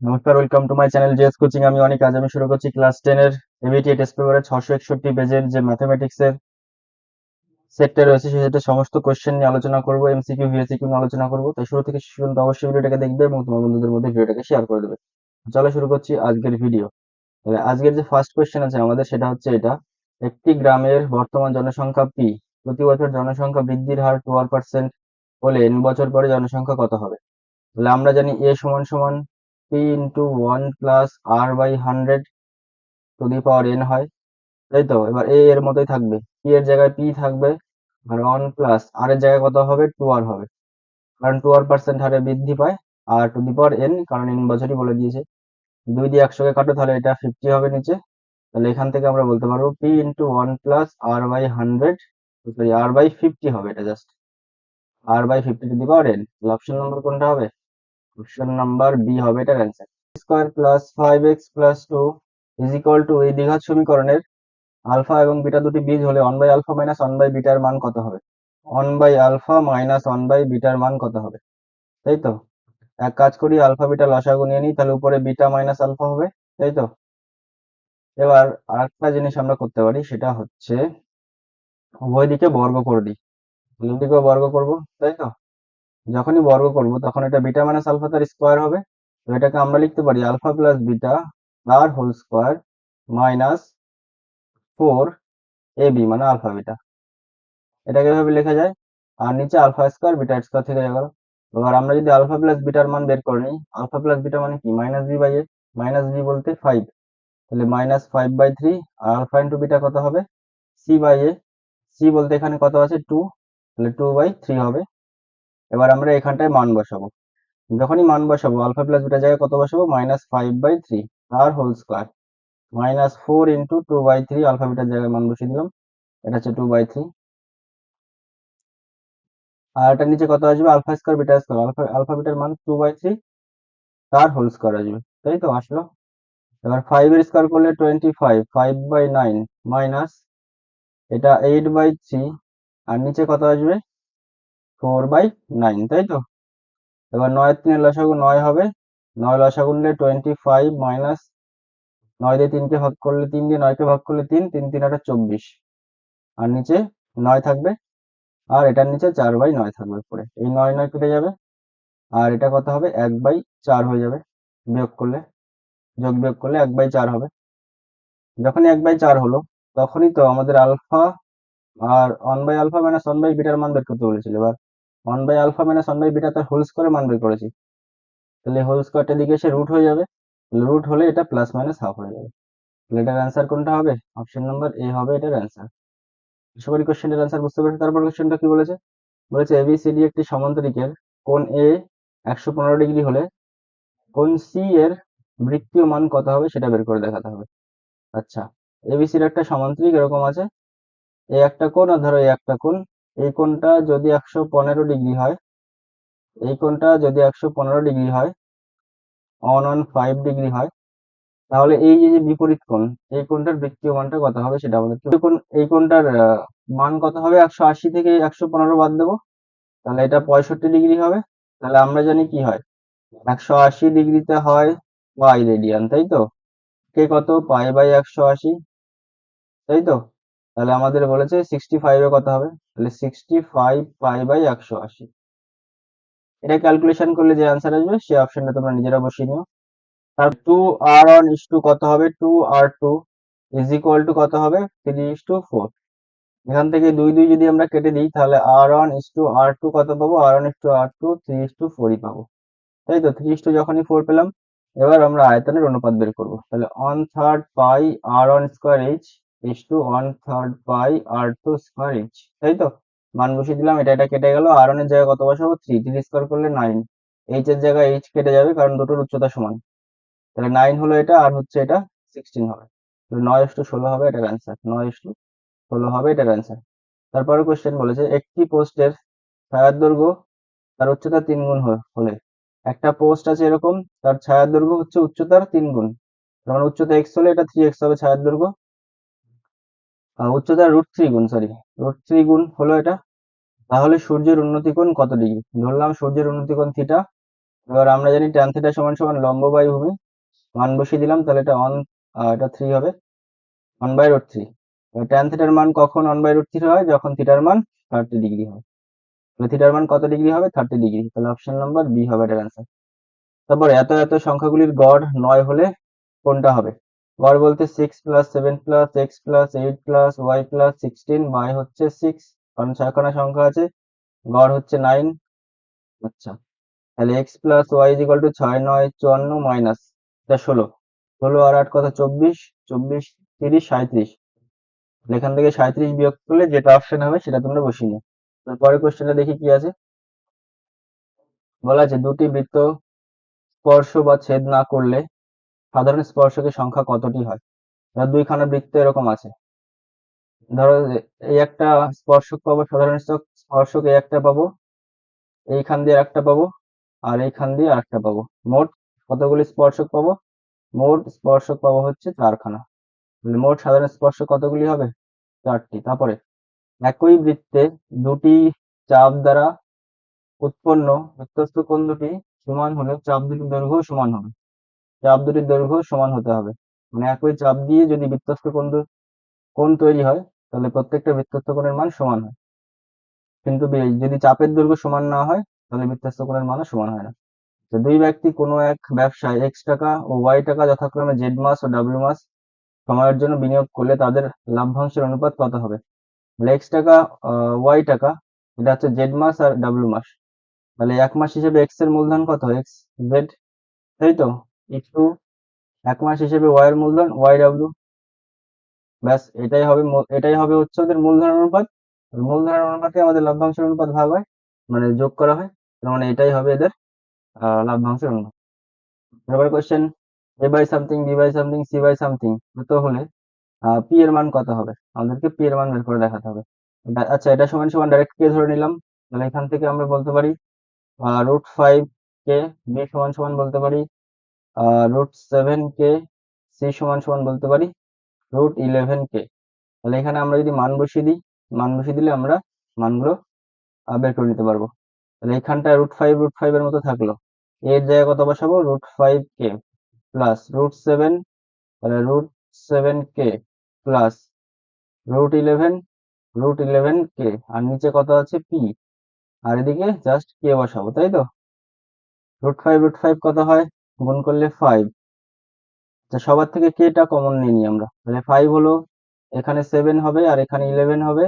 নমস্কার welcome to my channel JS coaching আমি অনেক, আজ আমি শুরু করছি ক্লাস টেন এর এবিটি টেস্ট পেপারের ছশো একষট্টি পেজের যে ম্যাথমেটিক্স এর সেটটা রয়েছে সেটের সমস্ত কোশ্চেন নিয়ে আলোচনা করব এমসিকিউ ভিএসিকিউ নিয়ে আলোচনা করব। তাই শুরু থেকে পর্যন্ত অবশ্যই ভিডিওটাকে দেখবে এবং তোমার বন্ধুদের মধ্যে ভিডিওটাকে শেয়ার করে দেবে। চলো শুরু করছি আজকের ভিডিও তাহলে আজকের যে ফার্স্ট কোশ্চেন আছে আমাদের, সেটা হচ্ছে এটা। একটি গ্রামের বর্তমান জনসংখ্যা পি প্রতি বছর জনসংখ্যা বৃদ্ধির হার টুয়েলভ পার্সেন্ট হলে এন বছর পরে জনসংখ্যা কত হবে? তাহলে আমরা জানি এ সমান সমান P into one plus R by hundred to the power N হয়, তাই তো? এবার এ এর মতোই থাকবে। পি এর জায়গায় পি থাকবে, আর ওয়ান প্লাস আর এর জায়গায় কত হবে? টু আর হবে। কারণ টু আর পার্সেন্ট হারে বৃদ্ধি পায়, আর টু দি পাওয়ার এন কারণ এন বছরই বলে দিয়েছে। দুই দিয়ে একশোকে কাটো, তাহলে এটা ফিফটি হবে নিচে। তাহলে এখান থেকে আমরা বলতে পারব P into one plus R by hundred sorry R by fifty হবে এটা just R by fifty to the power N option number কোনটা হবে? অপশন নাম্বার বি হবে এটার answer square plus five X plus two is equal to এই দ্বিঘাত সমীকরণের alpha এবং বিটা দুটি বীজ হলে one by alpha minus one by bitter মান কত হবে? One by alpha minus one by bitter মান কত হবে? তাই তো? এক কাজ করি আলফা বিটা লসাগু নিয়ে নিই, তাহলে উপরে বিটা মাইনাস আলফা হবে, তাই তো? এবার আরেকটা জিনিস আমরা করতে পারি, সেটা হচ্ছে উভয় দিকে বর্গ করে দিই। দুদিকেও বর্গ করব, তাই তো? যখনই বর্গ করব, তখন এটা বিটা মাইনাস আলফা তার স্কোয়ার হবে। তো এটাকে আমরা লিখতে পারি আলফা প্লাস বিটা তার whole square minus four A B মানে আলফা বিটা। এটাকে এভাবে লেখা যায়। আর নিচে আলফা স্কোয়ার, বিটা স্কোয়ার থেকে গেল। এবার আমরা যদি আলফা প্লাস বিটার মান বের করে নিই, আলফা প্লাস বিটা মানে কি? Minus B by A, minus B বলতে ফাইভ। তাহলে মাইনাস ফাইভ বাই থ্রি, আর আলফা ইন্টু বিটা কত হবে? সি বাই এ, সি বলতে এখানে কত আছে? টু। তাহলে টু বাই থ্রি হবে। এবার আমরা এখানটায় মান বসাবো। যখনই মান বসাবো, আলফা প্লাস বিটা জায়গায় কত বসাবো? Minus five by three, R whole square. Minus four into two by three, alpha bitter জায়গায় মান বসিয়ে দিলাম। এটা হচ্ছে টু বাই থ্রি। আর এটার নিচে কত আসবে? Alpha square, beta square. Alpha alpha bitter মান টু বাই থ্রি, তার হোল স্কোয়ার আসবে। তাই তো? আসলো। এবার ফাইভ এর স্কোয়ার করলে twenty five five by nine minus এটা এইট বাই থ্রি আর নিচে কত আসবে? ফোর বাই নাইন, তাই তো? এবার নয় তিনের লসাগু নয় হবে। নয় লসাগু নিলে টোয়েন্টি ফাইভ মাইনাস নয় দিয়ে তিনকে ভাগ করলে তিন দিয়ে নয়কে ভাগ করলে তিন তিন তিন একটা চব্বিশ। আর নিচে নয় থাকবে। আর এটার নিচে চার বাই নয় থাকবে পরে এই নয় নয় কেটে যাবে। আর এটা কত হবে? এক বাই চার হয়ে যাবে বিয়োগ করলে। যোগ বিয়োগ করলে এক বাই চার হবে। যখনই এক বাই চার হলো, তখনই তো আমাদের alpha R one by alpha minus one by bitter মান বের করতে বলেছিল। এবার one by alpha minus one by beta তার হোল স্কোয়ারের মান বের করেছি। তাহলে হোল স্কোয়ারটা দিকে এসে রুট হয়ে যাবে। রুট হলে এটা প্লাস মাইনাস হাফ হয়ে যাবে। তাহলে এটার অ্যান্সার কোনটা হবে? অপশন নাম্বার এ হবে এটার অ্যান্সার আশা করি কোশ্চেনের অ্যান্সার বুঝতে পেরেছ। তারপর কোশ্চেনটা কি বলেছে? বলেছে এ এবিসিডি একটি সমান্তরিকের কোণ এ একশো পনেরো ডিগ্রি হলে কোণ সি এর বৃত্তীয় মান কত হবে সেটা বের করে দেখাতে হবে। আচ্ছা এবিসির একটা সমান্তরিক এরকম আছে। এ একটা কোণ আর ধরো এই একটা কোণ এই কোণটা যদি একশো পনেরো ডিগ্রি হয়, এই কোণটা যদি একশো পনেরো ডিগ্রি হয় ওয়ান ওয়ান ফাইভ ডিগ্রি হয়, তাহলে এই যে বিপরীত কোণ, এই কোণটার বৃত্তীয় মানটা কত হবে সেটা আমাদেরকে এই কোণটার মান কত হবে? একশো আশি থেকে একশো পনেরো বাদ দেবো। তাহলে এটা পঁয়ষট্টি ডিগ্রি হবে। তাহলে আমরা জানি কি হয়? একশো আশি ডিগ্রিতে হয় পাই রেডিয়ান তাই তো? কে কত? পাই বাই একশো আশি, তাই তো? তাহলে আমাদের বলেছে সিক্সটি ফাইভে কত হবে? তাহলে সিক্সটি ফাইভ পাই বাই একশো আশি। এটা ক্যালকুলেশন করলে যে অ্যান্সার আসবে সেই অপশনটা তোমরা নিজেরা বসিয়ে নিও। তার two R one is to কত হবে? Two R two is equal to কত হবে? থ্রি ইস টু ফোর এখান থেকে দুই দুই যদি আমরা কেটে দিই, তাহলে R one is to R two কত পাবো? R one is to R two three is to ফোরই পাবো। তাই তো? থ্রি ইস টু যখনই ফোর পেলাম, এবার আমরা আয়তনের অনুপাত বের করব। তাহলে one third pi R one square H is to one third pi R two square H তাই তো মান বসিয়ে দিলাম, এটা এটা কেটে গেল আর ওয়ানের জায়গায় কত বসাবো? থ্রি থ্রি স্কোয়ার করলে নাইন এইচ এর জায়গায় এইচ কেটে যাবে কারণ দুটোর উচ্চতা সমান। তাহলে নাইন হলো এটা, আর হচ্ছে এটা সিক্সটিন হবে। নয় ইস টু ষোলো হবে এটার অ্যান্সার নয় ইস টু ষোলো হবে এটার অ্যান্সার তারপরে কোশ্চেন বলেছে, একটি পোস্টের ছায়ার দৈর্ঘ্য তার উচ্চতা তিন গুণ হলে। একটা পোস্ট আছে এরকম, তার ছায়ার দৈর্ঘ্য হচ্ছে উচ্চতার তিন গুণ। তার মানে উচ্চতা এক্স হলে এটা থ্রি এক্স হবে ছায়ার দৈর্ঘ্য। উচ্চতা রুট থ্রি গুণ সরি রুট থ্রি গুণ হলো এটা। তাহলে সূর্যের উন্নতি কোণ কত ডিগ্রি ধরলাম সূর্যের উন্নতি কোণ থিটা এবার আমরা জানি ট্যান থিটা সমান সমান লম্ব বাই ভূমি মান বসিয়ে দিলাম, তাহলে এটা অন এটা থ্রি হবে। One by root three tan থিটার মান কখন ওয়ান বাই রুট থ্রি হয়? যখন থিটার মান থার্টি ডিগ্রি হয়। তাহলে থিটার মান কত ডিগ্রি হবে? থার্টি ডিগ্রি তাহলে অপশন নাম্বার বি হবে এটার অ্যান্সার তারপর এত এত সংখ্যাগুলির গড় নয় হলে কোনটা হবে? গড় বলতে six plus seven plus X plus eight plus Y plus sixteen by হচ্ছে সিক্স কারণ সংখ্যা আছে, গড় হচ্ছে নাইন আচ্ছা তাহলে X plus Y is to ছয়, নয়, চুয়ান্ন মাইনাস ষোলো ষোলো আর আট কত, চব্বিশ চব্বিশ, তিরিশ সাঁত্রিশ এখান থেকে সাঁত্রিশ বিয়োগ করলে যেটা অপশন হবে সেটা তোমরা বসিয়ে নিও, তারপরে দেখি কি আছে, বলা দুটি বৃত্ত স্পর্শ বা ছেদ না করলে সাধারণ স্পর্শকের সংখ্যা কতটি হয়? ধরো দুইখানা বৃত্ত এরকম আছে। ধরো এই একটা স্পর্শক পাবো, সাধারণ স্পর্শ- স্পর্শক এই একটা পাবো, এইখান দিয়ে একটা পাবো, আর এইখান দিয়ে আরেকটা পাবো। মোট কতগুলি স্পর্শক পাবো? মোট স্পর্শক পাবো হচ্ছে চারখানা। মোট সাধারণ স্পর্শ কতগুলি হবে? চারটি। তারপরে একই বৃত্তে দুটি চাপ দ্বারা উৎপন্ন বৃত্তস্থ কোণ দুটি সমান হলে চাপ দুটির দৈর্ঘ্য সমান হবে। চাপ দুটির দৈর্ঘ্য সমান হতে হবে। মানে একই চাপ দিয়ে যদি বৃত্তস্থ কোণ কোণ তৈরি হয়, তাহলে প্রত্যেকটা বৃত্তস্থ কোণের মান সমান হয়। কিন্তু যদি চাপের দৈর্ঘ্য সমান না হয়, তাহলে বৃত্তস্থ কোণের মানও সমান হয় না। তো দুই ব্যক্তি কোনো এক ব্যবসায় এক্স টাকা ও ওয়াই টাকা যথাক্রমে জেড মাস ও ডাব্লিউ মাস সময়ের জন্য বিনিয়োগ করলে তাদের লাভ্যাংশের অনুপাত কত হবে? এক্স টাকা ওয়াই টাকা, এটা হচ্ছে জেড মাস আর ডাব্লিউ মাস। তাহলে এক মাস হিসেবে এক্সের মূলধন কত? এক্স জেড তাই তো? একটু এক মাস হিসেবে ওয়াই এর মূলধন ওয়াই ডাব্লিউ ব্যাস, এটাই হবে এটাই হবে হচ্ছে ওদের মূলধনের অনুপাত। আর মূলধনের অনুপাতে আমাদের লভ্যাংশের অনুপাত ভাগ হয় মানে যোগ করা হয় মানে এটাই হবে এদের লভ্যাংশের অনুপাত। এবার question A by something B by something C by something এত হলে পি এর মান কত হবে? আমাদেরকে পি এর মান বের করে দেখাতে হবে। আচ্ছা এটা সমান সমান ডাইরেক্ট কে ধরে নিলাম, তাহলে এখান থেকে আমরা বলতে পারি রুট ফাইভ কে বি সমান সমান বলতে পারি রুট সেভেন কে সি সমান সমান বলতে পারি রুট ইলেভেন কে তাহলে এখানে আমরা যদি মান বসিয়ে দিই, মান বসিয়ে দিলে আমরা মানগুলো বের করে নিতে পারব। তাহলে এখানটায় রুট ফাইভ রুট ফাইভ এর মতো থাকল। এর জায়গায় কত বসাবো? রুট ফাইভ কে প্লাস রুট সেভেন তাহলে রুট সেভেন কে plus root eleven root eleven কে আর নিচে কত আছে? পি আর এদিকে জাস্ট কে বসাবো, তাই তো? রুট ফাইভ রুট ফাইভ কত হয়? গুণ করলে ফাইভ আচ্ছা সবার থেকে কেটা কমন নিয়ে নিই আমরা। তাহলে ফাইভ হলো, এখানে সেভেন হবে আর এখানে ইলেভেন হবে।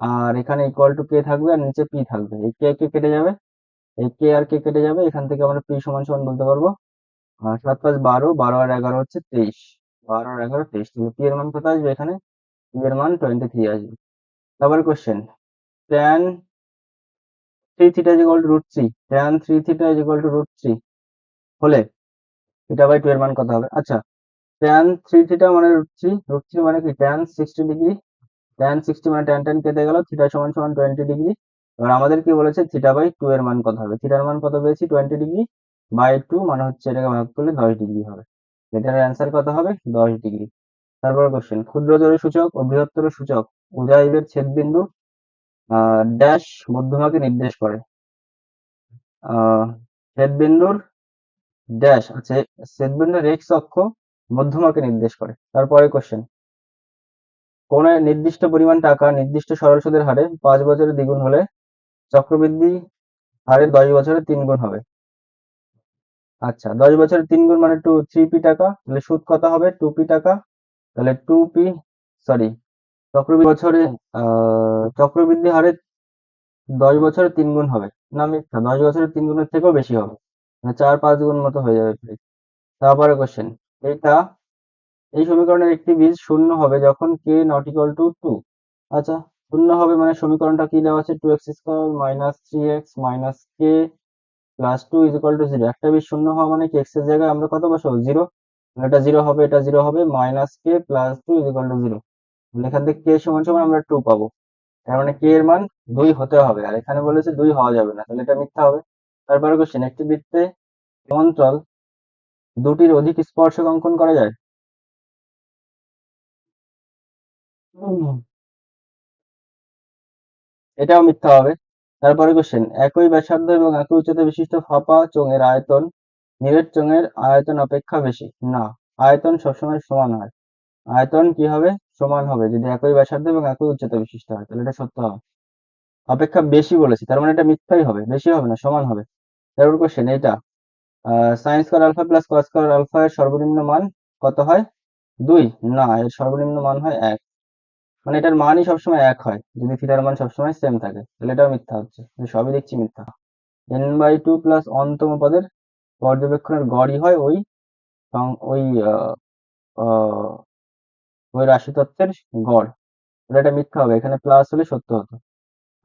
আর এখানে ইকুয়াল টু কে থাকবে আর নিচে পি থাকবে। এই কে কে কেটে যাবে। এই কে আর কে কেটে যাবে। এখান থেকে আমরা পি সমান সমান বলতে পারব। আর সাত পাঁচ বারো বারো আর এগারো হচ্ছে তেইশ। বারো আর এগারো, তেইশ। পি এর মান কত আসবে এখানে? পি এর মান টোয়েন্টি থ্রি আসবে। তারপরে question tan three theta is equal to root three tan three theta is equal to root three হলে থিটা বাই টু এর মান কত হবে? আচ্ছা ট্যান থ্রি থিটা মানে রুট থ্রি রুট থ্রি মানে কি? Tan sixty degree tan sixty মানে ট্যান ট্যান কেটে গেল থিটা সমান সমান টোয়েন্টি ডিগ্রি এবার আমাদের কি বলেছে? থিটা বাই টু এর মান কত হবে? থিটার মান কত পেয়েছি? টোয়েন্টি ডিগ্রি বাই টু মানে হচ্ছে এটাকে ভাগ করলে দশ ডিগ্রি হবে। এটার অ্যান্সার কত হবে? দশ ডিগ্রি তারপর কোশ্চেন ক্ষুদ্রতর সূচক ও বৃহত্তর সূচক উভয়ের ছেদবিন্দু ড্যাশ মধ্যমাকে নির্দেশ করে। আহ, ছেদবিন্দুর ড্যাশ আছে ছেদবিন্দুর এক্স অক্ষ মধ্যমাকে নির্দেশ করে। তারপরে কোশ্চেন কোন নির্দিষ্ট পরিমাণ টাকা নির্দিষ্ট সরল সুদের হারে পাঁচ বছরে দ্বিগুণ হলে চক্রবৃদ্ধি হারে দশ বছরে তিন গুণ হবে। আচ্ছা দশ বছরে তিন গুণ মানে টু থ্রি পি টাকা, তাহলে সুদ কত হবে? টু পি টাকা, তাহলে টু পি সরি চক্রবৃদ্ধি বছরে চক্রবৃদ্ধি হারে দশ বছরে তিন গুণ হবে। না, মিথ্যা, দশ বছরে তিন গুণের থেকেও বেশি হবে। মানে চার পাঁচ গুণ মতো হয়ে যাবে। তারপরে কোশ্চেন এটা এই সমীকরণের একটি বীজ শূন্য হবে যখন K not equal to two আচ্ছা শূন্য হবে মানে সমীকরণটা কি দেওয়া আছে? Two X square minus three X minus K plus two is equal to zero একটা বীজ শূন্য হওয়া মানে কি? এক্সের জায়গায় আমরা কত বসাবো? জিরো এটা জিরো হবে, এটা জিরো হবে minus K plus two is equal to zero এখান থেকে কে সমান সমান আমরা টু পাবো। তার মানে কে এর মান দুই হতে হবে। আর এখানে বলেছে দুই হওয়া যাবে না। তাহলে এটা মিথ্যা হবে। তারপরে কোশ্চেন একটি বৃত্তে সমান্তরাল দুটির অধিক স্পর্শক অঙ্কন করা যায়? এটাও মিথ্যা হবে। তারপরে কোশ্চেন একই ব্যাসার্ধ এবং একই উচ্চতা বিশিষ্ট ফাঁপা চোঙের আয়তন নিরেট চোঙের আয়তন অপেক্ষা বেশি? না, আয়তন সবসময় সমান হয়। আয়তন কি হবে? সমান হবে। যদি একই ব্যাসার্ধ এবং একই উচ্চতা বিশিষ্ট হয়, তাহলে এটা সত্য হবে। অপেক্ষা বেশি বলেছি, তার মানে এটা মিথ্যাই হবে, বেশি হবে না, সমান হবে। তারপর কোশ্চেন এটা sine square alpha plus cos square alpha এর সর্বনিম্ন মান কত হয়? দুই। না, এর সর্বনিম্ন মান হয় এক। মানে এটার মানই সবসময় এক হয়, যদি থিটার মান সবসময় সেম থাকে, তাহলে এটাও মিথ্যা হচ্ছে। সবই দেখছি মিথ্যা। এন বাই টু প্লাস অন্তম পদের পর্যবেক্ষণের গড়ই হয় ওই ওই ওই রাশিতত্ত্বের গড়। এটা মিথ্যা হবে, এখানে প্লাস হলে সত্য হতো।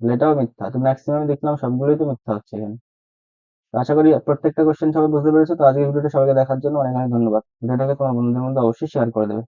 তাহলে এটাও মিথ্যা। তো ম্যাক্সিমাম দেখলাম সবগুলোই তো মিথ্যা হচ্ছে এখানে। আশা করি প্রত্যেকটা কোশ্চেন সবাই বুঝতে পেরেছ। তো আজকের ভিডিওটা সবাইকে দেখার জন্য অনেক অনেক ধন্যবাদ। ভিডিওটাকে তোমার বন্ধুদের মধ্যে অবশ্যই শেয়ার করে দেবে।